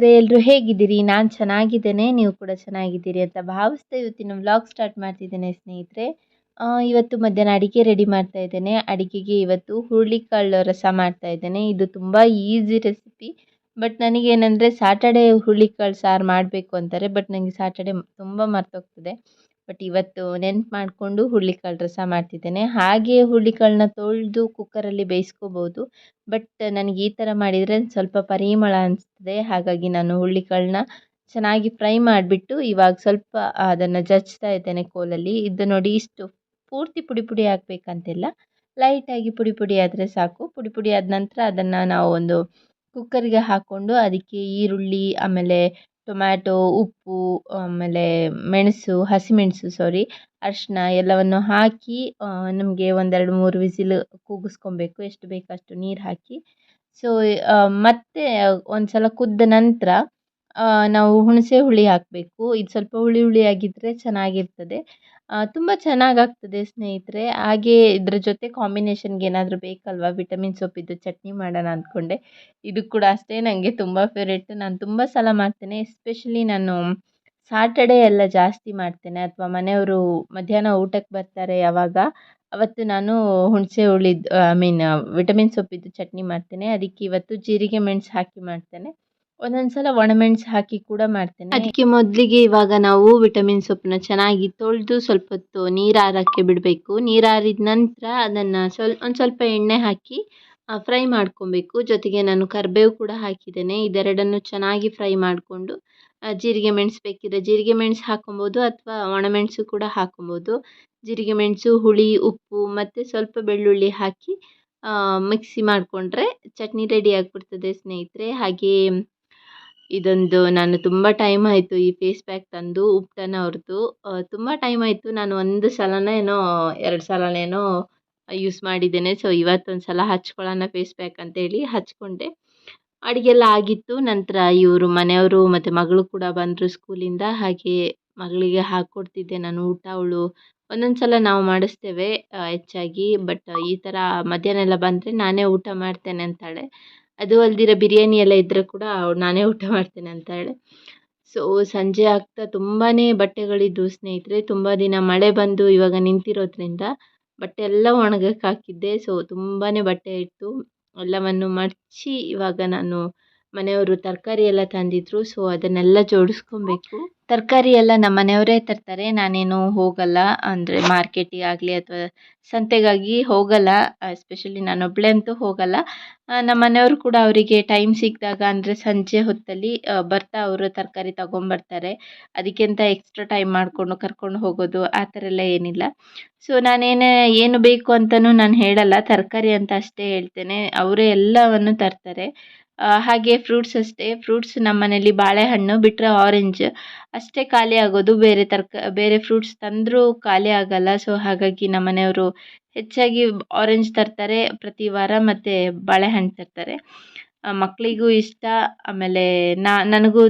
ಸ್ನೇಹಿತರೆ ಎಲ್ಲರೂ ಹೇಗಿದ್ದೀರಿ? ನಾನು ಚೆನ್ನಾಗಿದ್ದೇನೆ, ನೀವು ಕೂಡ ಚೆನ್ನಾಗಿದ್ದೀರಿ ಅಂತ ಭಾವಿಸ್ತಾ ಇವತ್ತಿನ ವ್ಲಾಗ್ ಸ್ಟಾರ್ಟ್ ಮಾಡ್ತಿದ್ದೇನೆ ಸ್ನೇಹಿತರೆ. ಇವತ್ತು ಮಧ್ಯಾಹ್ನ ಅಡಿಗೆ ರೆಡಿ ಮಾಡ್ತಾ ಇದ್ದೇನೆ. ಅಡಿಗೆಗೆ ಇವತ್ತು ಹುರುಳಿಕಾಳು ರಸ ಮಾಡ್ತಾ ಇದ್ದೇನೆ. ಇದು ತುಂಬ ಈಸಿ ರೆಸಿಪಿ ಬಟ್ ನನಗೇನೆಂದರೆ ಸಾಟರ್ಡೆ ಹುರುಳಿಕಾಳು ಸಾರು ಮಾಡಬೇಕು ಅಂತಾರೆ. ಬಟ್ ನನಗೆ ಸಾಟರ್ಡೆ ತುಂಬ ಮರ್ತೋಗ್ತದೆ. ಬಟ್ ಇವತ್ತು ನೆನ್ಪು ಮಾಡಿಕೊಂಡು ಹುರುಳಿಕಾಳು ರಸ ಮಾಡ್ತಿದ್ದೇನೆ. ಹಾಗೆ ಹುರುಳಿಕಾಳನ್ನ ತೊಳೆದು ಕುಕ್ಕರಲ್ಲಿ ಬೇಯಿಸ್ಕೋಬೋದು. ಬಟ್ ನನಗೆ ಈ ಥರ ಮಾಡಿದರೆ ಸ್ವಲ್ಪ ಪರಿಮಳ ಅನಿಸ್ತದೆ. ಹಾಗಾಗಿ ನಾನು ಹುರುಳಿಕಾಳನ್ನ ಚೆನ್ನಾಗಿ ಫ್ರೈ ಮಾಡಿಬಿಟ್ಟು ಇವಾಗ ಸ್ವಲ್ಪ ಅದನ್ನು ಜಜ್ತಾ ಇದ್ದೇನೆ ಕೋಲಲ್ಲಿ. ಇದು ನೋಡಿ ಇಷ್ಟು ಪೂರ್ತಿ ಪುಡಿ ಪುಡಿ ಆಗಬೇಕಂತಿಲ್ಲ. ಲೈಟಾಗಿ ಪುಡಿ ಪುಡಿ ಆದರೆ ಸಾಕು. ಪುಡಿ ಪುಡಿ ಆದ ನಂತರ ಅದನ್ನು ನಾವು ಒಂದು ಕುಕ್ಕರ್ಗೆ ಹಾಕ್ಕೊಂಡು ಅದಕ್ಕೆ ಈರುಳ್ಳಿ, ಆಮೇಲೆ ಟೊಮ್ಯಾಟೊ ಉಪ್ಪು, ಆಮೇಲೆ ಮೆಣಸು, ಹಸಿಮೆಣಸು ಸಾರಿ ಅರಿಶಿನ ಎಲ್ಲವನ್ನು ಹಾಕಿ ನಮಗೆ ಒಂದೆರಡು ಮೂರು ವಿಸಿಲ್ ಕೂಗಿಸ್ಕೊಬೇಕು. ಎಷ್ಟು ಬೇಕು ಅಷ್ಟು ನೀರು ಹಾಕಿ. ಸೊ ಮತ್ತೆ ಒಂದು ಸಲ ಕುದ್ದ ನಂತರ ನಾವು ಹುಣಸೆ ಹುಳಿ ಹಾಕಬೇಕು. ಇದು ಸ್ವಲ್ಪ ಹುಳಿ ಹುಳಿಯಾಗಿದ್ದರೆ ಚೆನ್ನಾಗಿರ್ತದೆ. ತುಂಬ ಚೆನ್ನಾಗಾಗ್ತದೆ ಸ್ನೇಹಿತರೆ. ಹಾಗೆ ಇದ್ರ ಜೊತೆ ಕಾಂಬಿನೇಷನ್ಗೆ ಏನಾದರೂ ಬೇಕಲ್ವಾ? ವಿಟಮಿನ್ ಸೊಪ್ಪಿದ್ದು ಚಟ್ನಿ ಮಾಡೋಣ ಅಂದ್ಕೊಂಡೆ ಇದು ಕೂಡ ಅಷ್ಟೇ ನನಗೆ ತುಂಬ ಫೇವ್ರೇಟ್ ನಾನು ತುಂಬ ಸಲ ಮಾಡ್ತೇನೆ. ಎಸ್ಪೆಷಲಿ ನಾನು ಸಾಟರ್ಡೇ ಎಲ್ಲ ಜಾಸ್ತಿ ಮಾಡ್ತೇನೆ. ಅಥವಾ ಮನೆಯವರು ಮಧ್ಯಾಹ್ನ ಊಟಕ್ಕೆ ಬರ್ತಾರೆ ಯಾವಾಗ, ಅವತ್ತು ನಾನು ಹುಣಸೆ ಹುಳಿದ್ದು ಐ ಮೀನ್ ವಿಟಮಿನ್ ಸೊಪ್ಪಿದ್ದು ಚಟ್ನಿ ಮಾಡ್ತೇನೆ. ಅದಕ್ಕೆ ಇವತ್ತು ಜೀರಿಗೆ ಮೆಣಸು ಹಾಕಿ ಮಾಡ್ತೇನೆ. ಒಂದೊಂದು ಸಲ ಒಣಮೆಣಸು ಹಾಕಿ ಕೂಡ ಮಾಡ್ತೇನೆ. ಅದಕ್ಕೆ ಮೊದಲಿಗೆ ಇವಾಗ ನಾವು ವಿಟಮಿನ್ ಸೊಪ್ಪನ್ನ ಚೆನ್ನಾಗಿ ತೊಳೆದು ಸ್ವಲ್ಪ ಹೊತ್ತು ನೀರಾರಕ್ಕೆ ಬಿಡಬೇಕು. ನೀರಾರಿದ ನಂತರ ಅದನ್ನು ಸ್ವಲ್ಪ ಒಂದು ಸ್ವಲ್ಪ ಎಣ್ಣೆ ಹಾಕಿ ಫ್ರೈ ಮಾಡ್ಕೊಬೇಕು. ಜೊತೆಗೆ ನಾನು ಕರಿಬೇವು ಕೂಡ ಹಾಕಿದ್ದೇನೆ. ಇದೆರಡನ್ನು ಚೆನ್ನಾಗಿ ಫ್ರೈ ಮಾಡಿಕೊಂಡು ಜೀರಿಗೆ ಮೆಣಸು ಬೇಕಿದ್ರೆ ಜೀರಿಗೆ ಮೆಣಸು ಹಾಕೊಬೋದು ಅಥವಾ ಒಣಮೆಣಸು ಕೂಡ ಹಾಕೊಬೋದು. ಜೀರಿಗೆ ಮೆಣಸು, ಹುಳಿ, ಉಪ್ಪು ಮತ್ತು ಸ್ವಲ್ಪ ಬೆಳ್ಳುಳ್ಳಿ ಹಾಕಿ ಮಿಕ್ಸಿ ಮಾಡಿಕೊಂಡ್ರೆ ಚಟ್ನಿ ರೆಡಿ ಆಗಿಬಿಡ್ತದೆ ಸ್ನೇಹಿತರೆ. ಹಾಗೇ ಇದೊಂದು ನಾನು ತುಂಬ ಟೈಮ್ ಆಯಿತು ಈ ಫೇಸ್ ಪ್ಯಾಕ್ ತಂದು ಉಪ್ಟನ್ ಅವ್ರದ್ದು ತುಂಬ ಟೈಮ್ ಆಯಿತು. ನಾನು ಒಂದು ಸಲನೇನೋ ಎರಡು ಸಲನೇನೋ ಯೂಸ್ ಮಾಡಿದ್ದೇನೆ. ಸೊ ಇವತ್ತೊಂದು ಸಲ ಹಚ್ಕೊಳ್ಳೋಣ ಫೇಸ್ ಪ್ಯಾಕ್ ಅಂತೇಳಿ ಹಚ್ಕೊಂಡೆ. ಅಡುಗೆ ಎಲ್ಲ ಆಗಿತ್ತು. ನಂತರ ಇವರು ಮನೆಯವರು ಮತ್ತು ಮಗಳು ಕೂಡ ಬಂದರು ಸ್ಕೂಲಿಂದ ಹಾಗೆ ಮಗಳಿಗೆ ಹಾಕ್ಕೊಡ್ತಿದ್ದೆ ನಾನು ಊಟ. ಅವಳು ಒಂದೊಂದು ಸಲ ನಾವು ಮಾಡಿಸ್ತೇವೆ ಹೆಚ್ಚಾಗಿ. ಬಟ್ ಈ ಥರ ಮಧ್ಯಾಹ್ನ ಎಲ್ಲ ಬಂದರೆ ನಾನೇ ಊಟ ಮಾಡ್ತೇನೆ ಅಂತಾಳೆ. ಅದು ಅಲ್ದಿರ ಬಿರಿಯಾನಿ ಎಲ್ಲ ಇದ್ದರೆ ಕೂಡ ನಾನೇ ಊಟ ಮಾಡ್ತೇನೆ ಹೇಳಿ. ಸೊ ಸಂಜೆ ಆಗ್ತಾ ತುಂಬಾ ಬಟ್ಟೆಗಳಿದ್ದು ಸ್ನೇಹಿತರೆ, ತುಂಬ ದಿನ ಮಳೆ ಬಂದು ಇವಾಗ ನಿಂತಿರೋದ್ರಿಂದ ಬಟ್ಟೆ ಎಲ್ಲ ಒಣಗಕ್ಕೆ ಹಾಕಿದ್ದೆ. ಸೊ ತುಂಬಾ ಬಟ್ಟೆ ಇತ್ತು ಎಲ್ಲವನ್ನು ಮಡಚಿ ಇವಾಗ ನಾನು ಮನೆಯವರು ತರಕಾರಿ ಎಲ್ಲ ತಂದಿದ್ದರು ಸೊ ಅದನ್ನೆಲ್ಲ ಜೋಡಿಸ್ಕೊಬೇಕು. ತರಕಾರಿ ಎಲ್ಲ ನಮ್ಮ ಮನೆಯವರೇ ತರ್ತಾರೆ, ನಾನೇನು ಹೋಗಲ್ಲ, ಅಂದರೆ ಮಾರ್ಕೆಟಿಗೆ ಆಗಲಿ ಅಥವಾ ಸಂತೆಗಾಗಿ ಹೋಗಲ್ಲ ಎಸ್ಪೆಷಲಿ ನಾನೊಬ್ಬಳೇ ಅಂತೂ ಹೋಗಲ್ಲ. ನಮ್ಮ ಮನೆಯವರು ಕೂಡ ಅವರಿಗೆ ಟೈಮ್ ಸಿಕ್ಕಿದಾಗ ಅಂದರೆ ಸಂಜೆ ಹೊತ್ತಲ್ಲಿ ಬರ್ತಾ ಅವರು ತರಕಾರಿ ತಗೊಂಬರ್ತಾರೆ. ಅದಕ್ಕೆ ಅಂತ ಎಕ್ಸ್ಟ್ರಾ ಟೈಮ್ ಮಾಡಿಕೊಂಡು ಕರ್ಕೊಂಡು ಹೋಗೋದು, ಆ ಥರ ಎಲ್ಲ ಏನಿಲ್ಲ. ಸೊ ನಾನೇನೇ ಏನು ಬೇಕು ಅಂತಲೂ ನಾನು ಹೇಳಲ್ಲ, ತರಕಾರಿ ಅಂತ ಅಷ್ಟೇ ಹೇಳ್ತೇನೆ. ಅವರೇ ಎಲ್ಲವನ್ನು ತರ್ತಾರೆ. ಹಾಗೆ ಫ್ರೂಟ್ಸ್ ಅಷ್ಟೇ. ಫ್ರೂಟ್ಸ್ ನಮ್ಮ ಮನೇಲಿ ಬಾಳೆಹಣ್ಣು ಬಿಟ್ಟರೆ ಆರೆಂಜ್ ಅಷ್ಟೇ ಖಾಲಿ ಆಗೋದು. ಬೇರೆ ತರ್ಕ, ಬೇರೆ ಫ್ರೂಟ್ಸ್ ತಂದರೂ ಖಾಲಿ ಆಗಲ್ಲ. ಸೊ ಹಾಗಾಗಿ ನಮ್ಮ ಮನೆಯವರು ಹೆಚ್ಚಾಗಿ ಆರೆಂಜ್ ತರ್ತಾರೆ. ಪ್ರತಿ ವಾರ ಮತ್ತು ಬಾಳೆಹಣ್ಣು ತರ್ತಾರೆ. ಮಕ್ಕಳಿಗೂ ಇಷ್ಟ. ಆಮೇಲೆ ನಾ, ನನಗೂ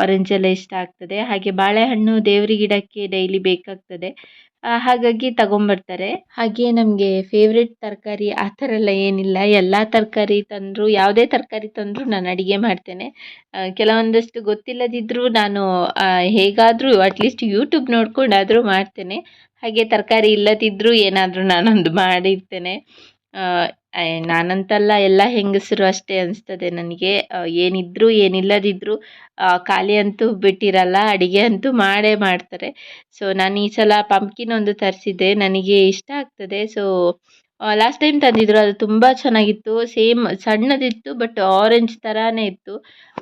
ಆರೆಂಜ್ ಎಲ್ಲ ಇಷ್ಟ ಆಗ್ತದೆ. ಹಾಗೆ ಬಾಳೆಹಣ್ಣು ದೇವ್ರ ಗಿಡಕ್ಕೆ ಡೈಲಿ ಬೇಕಾಗ್ತದೆ. ಹಾಗಾಗಿ ತಗೊಂಬರ್ತಾರೆ. ಹಾಗೆ ನಮಗೆ ಫೇವ್ರೆಟ್ ತರಕಾರಿ ಆ ಥರ ಎಲ್ಲ ಏನಿಲ್ಲ. ಎಲ್ಲ ತರಕಾರಿ ತಂದರೂ, ಯಾವುದೇ ತರಕಾರಿ ತಂದರೂ ನಾನು ಅಡುಗೆ ಮಾಡ್ತೇನೆ. ಕೆಲವೊಂದಷ್ಟು ಗೊತ್ತಿಲ್ಲದಿದ್ದರೂ ನಾನು ಹೇಗಾದರೂ ಅಟ್ಲೀಸ್ಟ್ ಯೂಟ್ಯೂಬ್ ನೋಡ್ಕೊಂಡಾದರೂ ಮಾಡ್ತೇನೆ. ಹಾಗೆ ತರಕಾರಿ ಇಲ್ಲದಿದ್ದರೂ ಏನಾದರೂ ನಾನೊಂದು ಮಾಡಿರ್ತೇನೆ. ನಾನಂತಲ್ಲ ಎಲ್ಲ ಹೆಂಗಸರು ಅಷ್ಟೇ ಅನಿಸ್ತದೆ ನನಗೆ. ಏನಿದ್ದರೂ ಏನಿಲ್ಲದಿದ್ರು ಖಾಲಿ ಅಂತೂ ಬಿಟ್ಟಿರಲ್ಲ, ಅಡುಗೆ ಅಂತೂ ಮಾಡೇ ಮಾಡ್ತಾರೆ. ಸೊ ನಾನು ಈ ಸಲ ಪಂಪ್ಕಿನ್ ಒಂದು ತರಿಸಿದ್ದೆ, ನನಗೆ ಇಷ್ಟ ಆಗ್ತದೆ. ಸೊ ಲಾಸ್ಟ್ ಟೈಮ್ ತಂದಿದ್ರು, ಅದು ತುಂಬ ಚೆನ್ನಾಗಿತ್ತು. ಸೇಮ್ ಸಣ್ಣದಿತ್ತು ಬಟ್ ಆರೆಂಜ್ ಥರನೇ ಇತ್ತು.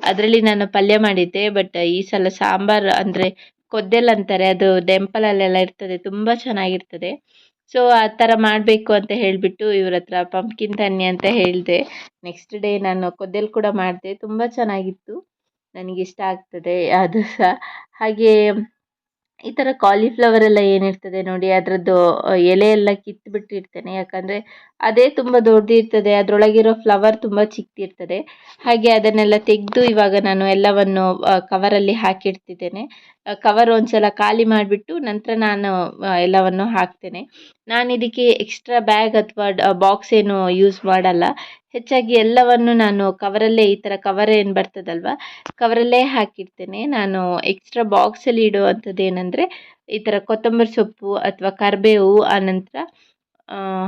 ಅದರಲ್ಲಿ ನಾನು ಪಲ್ಯ ಮಾಡಿದ್ದೆ ಬಟ್ ಈ ಸಲ ಸಾಂಬಾರು ಅಂದರೆ, ಕೊದ್ದೆಲ್ ಅಂತಾರೆ, ಅದು ಟೆಂಪಲಲ್ಲೆಲ್ಲ ಇರ್ತದೆ, ತುಂಬ ಚೆನ್ನಾಗಿರ್ತದೆ. ಸೊ ಆ ಥರ ಮಾಡಬೇಕು ಅಂತ ಹೇಳಿಬಿಟ್ಟು ಇವ್ರ ಹತ್ರ ಪಂಪ್ಕಿನ್ ತನ್ನಿ ಅಂತ ಹೇಳಿದೆ. ನೆಕ್ಸ್ಟ್ ಡೇ ನಾನು ಕೊದ್ದೆಲ್ ಕೂಡ ಮಾಡಿದೆ. ತುಂಬ ಚೆನ್ನಾಗಿತ್ತು. ನನಗಿಷ್ಟ ಆಗ್ತದೆ. ಅದು ಸಹ. ಹಾಗೆ ಈ ಥರ ಕಾಲಿಫ್ಲವರ್ ಎಲ್ಲ ಏನಿರ್ತದೆ ನೋಡಿ, ಅದರದ್ದು ಎಲೆ ಎಲ್ಲ ಕಿತ್ತುಬಿಟ್ಟಿರ್ತೇನೆ ಯಾಕಂದರೆ ಅದೇ ತುಂಬ ದೊಡ್ಡದಿರ್ತದೆ ಅದರೊಳಗಿರೋ ಫ್ಲವರ್ ತುಂಬ ಚಿಕ್ಕದಿರ್ತದೆ ಹಾಗೆ ಅದನ್ನೆಲ್ಲ ತೆಗೆದು ಇವಾಗ ನಾನು ಎಲ್ಲವನ್ನು ಕವರಲ್ಲಿ ಹಾಕಿಡ್ತಿದ್ದೇನೆ. ಕವರ್ ಒಂದ್ಸಲ ಖಾಲಿ ಮಾಡಿಬಿಟ್ಟು ನಂತರ ನಾನು ಎಲ್ಲವನ್ನು ಹಾಕ್ತೇನೆ. ನಾನು ಇದಕ್ಕೆ ಎಕ್ಸ್ಟ್ರಾ ಬ್ಯಾಗ್ ಅಥವಾ ಬಾಕ್ಸ್ ಏನು ಯೂಸ್ ಮಾಡಲ್ಲ. ಹೆಚ್ಚಾಗಿ ಎಲ್ಲವನ್ನು ನಾನು ಕವರಲ್ಲೇ ಈ ಥರ ಕವರ್ ಏನು ಬರ್ತದಲ್ವ? ಕವರಲ್ಲೇ ಹಾಕಿರ್ತೇನೆ ನಾನು ಎಕ್ಸ್ಟ್ರಾ ಬಾಕ್ಸಲ್ಲಿ ಇಡುವಂಥದ್ದು ಏನಂದರೆ ಈ ಥರ ಕೊತ್ತಂಬರಿ ಸೊಪ್ಪು ಅಥವಾ ಕರಿಬೇವು, ಆನಂತರ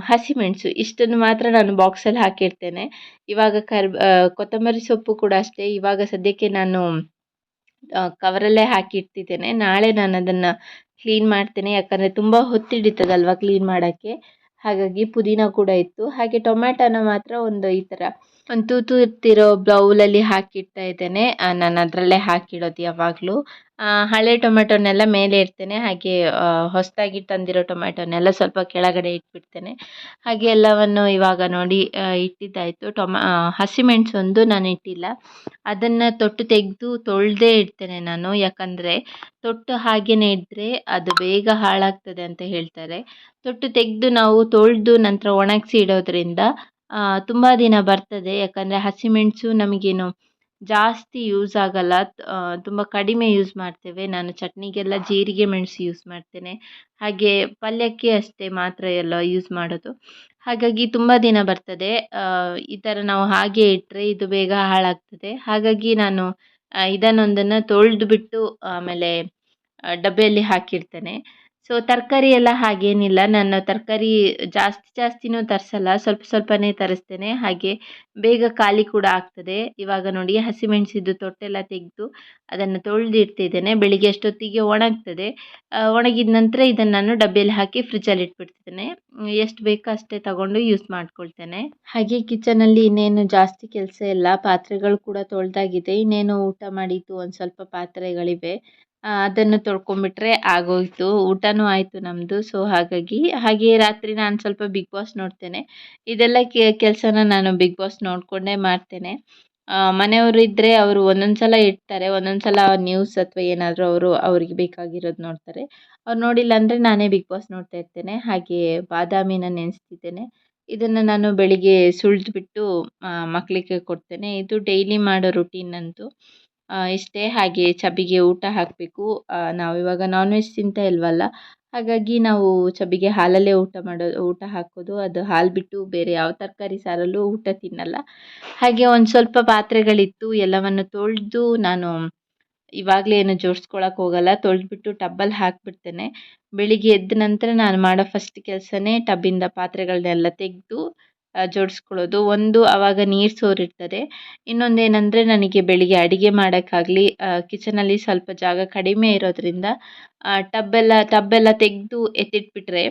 ಹಸಿಮೆಣಸು ಇಷ್ಟನ್ನು ಮಾತ್ರ ನಾನು ಬಾಕ್ಸಲ್ಲಿ ಹಾಕಿರ್ತೇನೆ ಇವಾಗ ಕರ್ ಕೊತ್ತಂಬರಿ ಸೊಪ್ಪು ಕೂಡ ಅಷ್ಟೇ. ಇವಾಗ ಸದ್ಯಕ್ಕೆ ನಾನು ಕವರಲ್ಲೇ ಹಾಕಿಡ್ತಿದ್ದೇನೆ. ನಾಳೆ ನಾನು ಅದನ್ನು ಕ್ಲೀನ್ ಮಾಡ್ತೇನೆ. ಯಾಕಂದರೆ ತುಂಬ ಹೊತ್ತಿಡಿತದಲ್ವ ಕ್ಲೀನ್ ಮಾಡೋಕ್ಕೆ? ಹಾಗಾಗಿ ಪುದೀನ ಕೂಡ ಇತ್ತು. ಹಾಗೆ ಟೊಮ್ಯಾಟೋನ ಮಾತ್ರ ಒಂದು ಈ ಥರ ಒಂದು ತೂತು ಇರ್ತಿರೋ ಬೌಲಲ್ಲಿ ಹಾಕಿಡ್ತಾ ಇದ್ದೇನೆ. ನಾನು ಅದರಲ್ಲೇ ಹಾಕಿಡೋದು ಯಾವಾಗಲೂ. ಹಳೆ ಟೊಮೆಟೊನೆಲ್ಲ ಮೇಲೆ ಇಡ್ತೇನೆ. ಹಾಗೆ ಹೊಸದಾಗಿ ತಂದಿರೋ ಟೊಮೆಟೊನೆಲ್ಲ ಸ್ವಲ್ಪ ಕೆಳಗಡೆ ಇಟ್ಬಿಡ್ತೇನೆ. ಹಾಗೆ ಎಲ್ಲವನ್ನು ಇವಾಗ ನೋಡಿ ಇಟ್ಟಿದ್ದಾಯಿತು. ಟೊಮ ಹಸಿಮೆಣಸು ಒಂದು ನಾನು ಇಟ್ಟಿಲ್ಲ. ಅದನ್ನು ತೊಟ್ಟು ತೆಗೆದು ತೊಳೆದೇ ಇಡ್ತೇನೆ ನಾನು. ಯಾಕಂದರೆ ತೊಟ್ಟು ಹಾಗೆಯೇ ಇದ್ದರೆ ಅದು ಬೇಗ ಹಾಳಾಗ್ತದೆ ಅಂತ ಹೇಳ್ತಾರೆ. ತೊಟ್ಟು ತೆಗೆದು ನಾವು ತೊಳೆದು ನಂತರ ಒಣಗಿಸಿ ಇಡೋದ್ರಿಂದ ತುಂಬ ದಿನ ಬರ್ತದೆ. ಯಾಕಂದರೆ ಹಸಿಮೆಣಸು ನಮಗೇನು ಜಾಸ್ತಿ ಯೂಸ್ ಆಗಲ್ಲ. ತುಂಬ ಕಡಿಮೆ ಯೂಸ್ ಮಾಡ್ತೇವೆ. ನಾನು ಚಟ್ನಿಗೆಲ್ಲ ಜೀರಿಗೆ ಮೆಣಸು ಯೂಸ್ ಮಾಡ್ತೇನೆ. ಹಾಗೆ ಪಲ್ಯಕ್ಕೆ ಅಷ್ಟೇ ಮಾತ್ರ ಎಲ್ಲ ಯೂಸ್ ಮಾಡೋದು. ಹಾಗಾಗಿ ತುಂಬ ದಿನ ಬರ್ತದೆ. ಈ ಥರ ನಾವು ಹಾಗೆ ಇಟ್ಟರೆ ಇದು ಬೇಗ ಹಾಳಾಗ್ತದೆ. ಹಾಗಾಗಿ ನಾನು ಇದನ್ನೊಂದನ್ನು ತೊಳೆದು ಬಿಟ್ಟು ಆಮೇಲೆ ಡಬ್ಬೆಯಲ್ಲಿ ಹಾಕಿಡ್ತೇನೆ ಸೊ ತರಕಾರಿ ಎಲ್ಲ ಹಾಗೇನಿಲ್ಲ. ನಾನು ತರಕಾರಿ ಜಾಸ್ತಿ ಜಾಸ್ತಿನೂ ತರಿಸಲ್ಲ. ಸ್ವಲ್ಪ ಸ್ವಲ್ಪನೇ ತರಿಸ್ತೇನೆ. ಹಾಗೆ ಬೇಗ ಖಾಲಿ ಕೂಡ ಆಗ್ತದೆ. ಇವಾಗ ನೋಡಿ ಹಸಿಮೆಣಸಿದ್ದು ತೊಟ್ಟೆಲ್ಲ ತೆಗೆದು ಅದನ್ನು ತೊಳೆದಿಡ್ತಿದ್ದೇನೆ. ಬೆಳಿಗ್ಗೆ ಅಷ್ಟೊತ್ತಿಗೆ ಒಣಗ್ತದೆ. ಒಣಗಿದ ನಂತರ ಇದನ್ನು ನಾನು ಡಬ್ಬಿಯಲ್ಲಿ ಹಾಕಿ ಫ್ರಿಜ್ಜಲ್ಲಿ ಇಟ್ಬಿಡ್ತಿದ್ದೇನೆ. ಎಷ್ಟು ಬೇಕೋ ಅಷ್ಟೇ ತಗೊಂಡು ಯೂಸ್ ಮಾಡ್ಕೊಳ್ತೇನೆ. ಹಾಗೆ ಕಿಚನಲ್ಲಿ ಇನ್ನೇನು ಜಾಸ್ತಿ ಕೆಲಸ ಇಲ್ಲ. ಪಾತ್ರೆಗಳು ಕೂಡ ತೊಳೆದಾಗಿದೆ. ಇನ್ನೇನು ಊಟ ಮಾಡಿದ್ದು? ಒಂದು ಸ್ವಲ್ಪ ಪಾತ್ರೆಗಳಿವೆ. ಅದನ್ನು ತೊಳ್ಕೊಂಬಿಟ್ರೆ ಆಗೋಯಿತು. ಊಟನೂ ಆಯಿತು ನಮ್ಮದು ಸೊ ಹಾಗಾಗಿ, ಹಾಗೆ ರಾತ್ರಿ ನಾನು ಸ್ವಲ್ಪ ಬಿಗ್ ಬಾಸ್ ನೋಡ್ತೇನೆ. ಇದೆಲ್ಲ ಕೆಲಸನ ನಾನು ಬಿಗ್ ಬಾಸ್ ನೋಡಿಕೊಂಡೇ ಮಾಡ್ತೇನೆ. ಮನೆಯವರು ಇದ್ದರೆ ಅವರು ಒಂದೊಂದು ಸಲ ಇಡ್ತಾರೆ ಒಂದೊಂದು ಸಲ ನ್ಯೂಸ್ ಅಥವಾ ಏನಾದರೂ ಅವರು ಅವ್ರಿಗೆ ಬೇಕಾಗಿರೋದು ನೋಡ್ತಾರೆ. ಅವ್ರು ನೋಡಿಲ್ಲ ಅಂದರೆ ನಾನೇ ಬಿಗ್ ಬಾಸ್ ನೋಡ್ತಾ ಇರ್ತೇನೆ. ಹಾಗೆ ಬಾದಾಮಿನ ನೆನೆಸ್ತಿದ್ದೇನೆ. ಇದನ್ನು ನಾನು ಬೆಳಿಗ್ಗೆ ಸುಳಿದುಬಿಟ್ಟು ಮಕ್ಕಳಿಗೆ ಕೊಡ್ತೇನೆ. ಇದು ಡೈಲಿ ಮಾಡೋ ರುಟೀನ್ ನಂದು. ಇಷ್ಟೇ ಹಾಗೆ ಚಬಿಗೆ ಊಟ ಹಾಕಬೇಕು. ನಾವಿವಾಗ ನಾನ್ ವೆಜ್ ತಿಂತಾ ಇಲ್ವಲ್ಲ? ಹಾಗಾಗಿ ನಾವು ಚಬಿಗೆ ಹಾಲಲ್ಲೇ ಊಟ ಮಾಡೋ, ಊಟ ಹಾಕೋದು. ಅದು ಹಾಲು ಬಿಟ್ಟು ಬೇರೆ ಯಾವ ತರಕಾರಿ ಸಾರಲ್ಲೂ ಊಟ ತಿನ್ನಲ್ಲ. ಹಾಗೆ ಒಂದು ಸ್ವಲ್ಪ ಪಾತ್ರೆಗಳಿತ್ತು, ಎಲ್ಲವನ್ನು ತೊಳೆದು ನಾನು ಇವಾಗಲೇ ಏನು ಜೋಡಿಸ್ಕೊಳಕ್ಕೆ ಹೋಗಲ್ಲ. ತೊಳೆದ್ಬಿಟ್ಟು ಟಬ್ಬಲ್ಲಿ ಹಾಕಿಬಿಡ್ತೇನೆ. ಬೆಳಿಗ್ಗೆ ಎದ್ದ ನಂತರ ನಾನು ಮಾಡೋ ಫಸ್ಟ್ ಕೆಲಸನೇ ಟಬ್ಬಿಂದ ಪಾತ್ರೆಗಳನ್ನೆಲ್ಲ ತೆಗೆದು ಜೋಡಿಸ್ಕೊಳ್ಳೋದು. ಒಂದು ಆವಾಗ ನೀರು ಸೋರಿರ್ತದೆ. ಇನ್ನೊಂದು ಏನಂದರೆ ನನಗೆ ಬೆಳಿಗ್ಗೆ ಅಡುಗೆ ಮಾಡೋಕ್ಕಾಗಲಿ ಕಿಚನಲ್ಲಿ ಸ್ವಲ್ಪ ಜಾಗ ಕಡಿಮೆ ಇರೋದರಿಂದ ಟಬ್ಬೆಲ್ಲ ಟಬ್ಬೆಲ್ಲ ತೆಗೆದು ಎತ್ತಿಟ್ಬಿಟ್ರೆ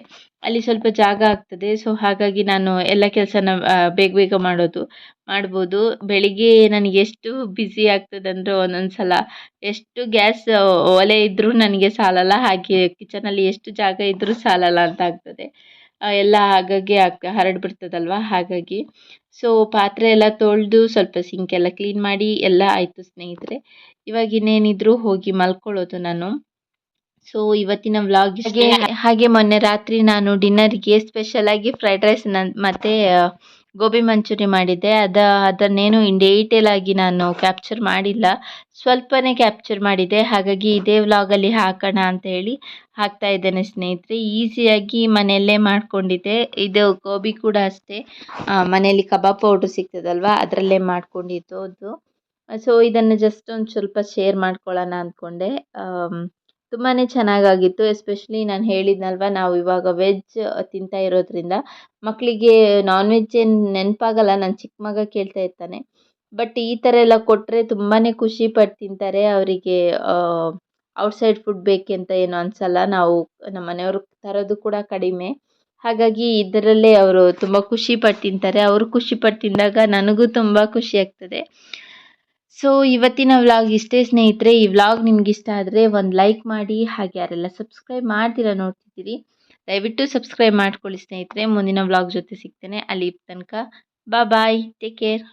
ಅಲ್ಲಿ ಸ್ವಲ್ಪ ಜಾಗ ಆಗ್ತದೆ. ಸೊ ಹಾಗಾಗಿ ನಾನು ಎಲ್ಲ ಕೆಲಸನ ಬೇಗ ಬೇಗ ಮಾಡೋದು, ಮಾಡ್ಬೋದು. ಬೆಳಿಗ್ಗೆ ನನಗೆ ಎಷ್ಟು ಬ್ಯುಸಿ ಆಗ್ತದೆ ಅಂದರೆ ಒಂದೊಂದು ಸಲ ಎಷ್ಟು ಗ್ಯಾಸ್ ಒಲೆ ಇದ್ದರೂ ನನಗೆ ಸಾಲಲ್ಲ. ಹಾಗೆ ಕಿಚನಲ್ಲಿ ಎಷ್ಟು ಜಾಗ ಇದ್ದರೂ ಸಾಲಲ್ಲ ಅಂತ ಆಗ್ತದೆ. ಎಲ್ಲ ಆಗಾಗ್ಗೆ ಆಗ ಹರಡ್ಬಿಡ್ತದಲ್ವ ಹಾಗಾಗಿ. ಸೊ ಪಾತ್ರೆ ಎಲ್ಲ ತೊಳೆದು ಸ್ವಲ್ಪ ಸಿಂಕ್ ಎಲ್ಲ ಕ್ಲೀನ್ ಮಾಡಿ ಎಲ್ಲ ಆಯಿತು ಸ್ನೇಹಿತರೆ. ಇವಾಗ ಇನ್ನೇನಿದ್ರು ಹೋಗಿ ಮಲ್ಕೊಳ್ಳೋದು ನಾನು. ಸೊ ಇವತ್ತಿನ ವ್ಲಾಗ್ ಹಾಗೆ ಮೊನ್ನೆ ರಾತ್ರಿ ನಾನು ಡಿನ್ನರ್ಗೆ ಸ್ಪೆಷಲ್ ಆಗಿ ಫ್ರೈಡ್ ರೈಸ್ ಮತ್ತು ಗೋಬಿ ಮಂಚೂರಿ ಮಾಡಿದ್ದೆ. ಅದ, ಅದನ್ನೇನು ಇನ್ ಡೀಟೇಲ್ ಆಗಿ ನಾನು ಕ್ಯಾಪ್ಚರ್ ಮಾಡಿಲ್ಲ. ಸ್ವಲ್ಪನೇ ಕ್ಯಾಪ್ಚರ್ ಮಾಡಿದ್ದೆ ಹಾಗಾಗಿ ಇದೇ ವ್ಲಾಗಲ್ಲಿ ಹಾಕೋಣ ಅಂತ ಹೇಳಿ ಹಾಕ್ತಾ ಇದ್ದೇನೆ ಸ್ನೇಹಿತರೆ. ಈಸಿಯಾಗಿ ಮನೆಯಲ್ಲೇ ಮಾಡ್ಕೊಂಡಿದ್ದೆ. ಇದು ಗೋಬಿ ಕೂಡ ಅಷ್ಟೇ. ಮನೆಯಲ್ಲಿ ಕಬಾಬ್ ಪೌಡ್ರ್ ಸಿಗ್ತದಲ್ವ? ಅದರಲ್ಲೇ ಮಾಡ್ಕೊಂಡಿದ್ದು ಅದು ಸೊ ಇದನ್ನು ಜಸ್ಟ್ ಒಂದು ಸ್ವಲ್ಪ ಶೇರ್ ಮಾಡ್ಕೊಳ್ಳೋಣ ಅಂದ್ಕೊಂಡೆ. ತುಂಬಾ ಚೆನ್ನಾಗಾಗಿತ್ತು. ಎಸ್ಪೆಷಲಿ ನಾನು ಹೇಳಿದ್ನಲ್ವ, ನಾವು ಇವಾಗ ವೆಜ್ ತಿಂತಾ ಇರೋದ್ರಿಂದ. ಮಕ್ಕಳಿಗೆ ನಾನ್ ವೆಜ್ ಏನು ನೆನಪಾಗಲ್ಲ ನನ್ನ ಚಿಕ್ಕ ಮಗ ಕೇಳ್ತಾ ಇರ್ತಾನೆ. ಬಟ್ ಈ ಥರ ಎಲ್ಲ ಕೊಟ್ಟರೆ ತುಂಬಾ ಖುಷಿಪಟ್ಟು ತಿಂತಾರೆ. ಅವರಿಗೆ ಔಟ್ಸೈಡ್ ಫುಡ್ ಬೇಕಂತ ಏನು ಅನಿಸಲ್ಲ. ನಾವು ನಮ್ಮ ಮನೆಯವ್ರು ತರೋದು ಕೂಡ ಕಡಿಮೆ. ಹಾಗಾಗಿ ಇದರಲ್ಲೇ ಅವರು ತುಂಬ ಖುಷಿಪಟ್ಟು ತಿಂತಾರೆ. ಅವರು ಖುಷಿಪಟ್ಟು ತಿಂದಾಗ ನನಗೂ ತುಂಬ ಖುಷಿ ಆಗ್ತದೆ. ಸೊ ಇವತ್ತಿನ ವ್ಲಾಗ್ ಇಷ್ಟೇ ಸ್ನೇಹಿತರೆ. ಈ ವ್ಲಾಗ್ ನಿಮ್ಗೆ ಇಷ್ಟ ಆದರೆ ಒಂದು ಲೈಕ್ ಮಾಡಿ, ಹಾಗೆ ಯಾರೆಲ್ಲ ಸಬ್ಸ್ಕ್ರೈಬ್ ಮಾಡ್ತೀರಾ ನೋಡ್ತಿದ್ದೀರಿ, ದಯವಿಟ್ಟು ಸಬ್ಸ್ಕ್ರೈಬ್ ಮಾಡ್ಕೊಳ್ಳಿ ಸ್ನೇಹಿತರೆ. ಮುಂದಿನ ವ್ಲಾಗ್ ಜೊತೆ ಸಿಗ್ತೇನೆ. ಅಲ್ಲಿ ತನಕ ಬಾ ಬಾಯ್ ಟೇಕ್ ಕೇರ್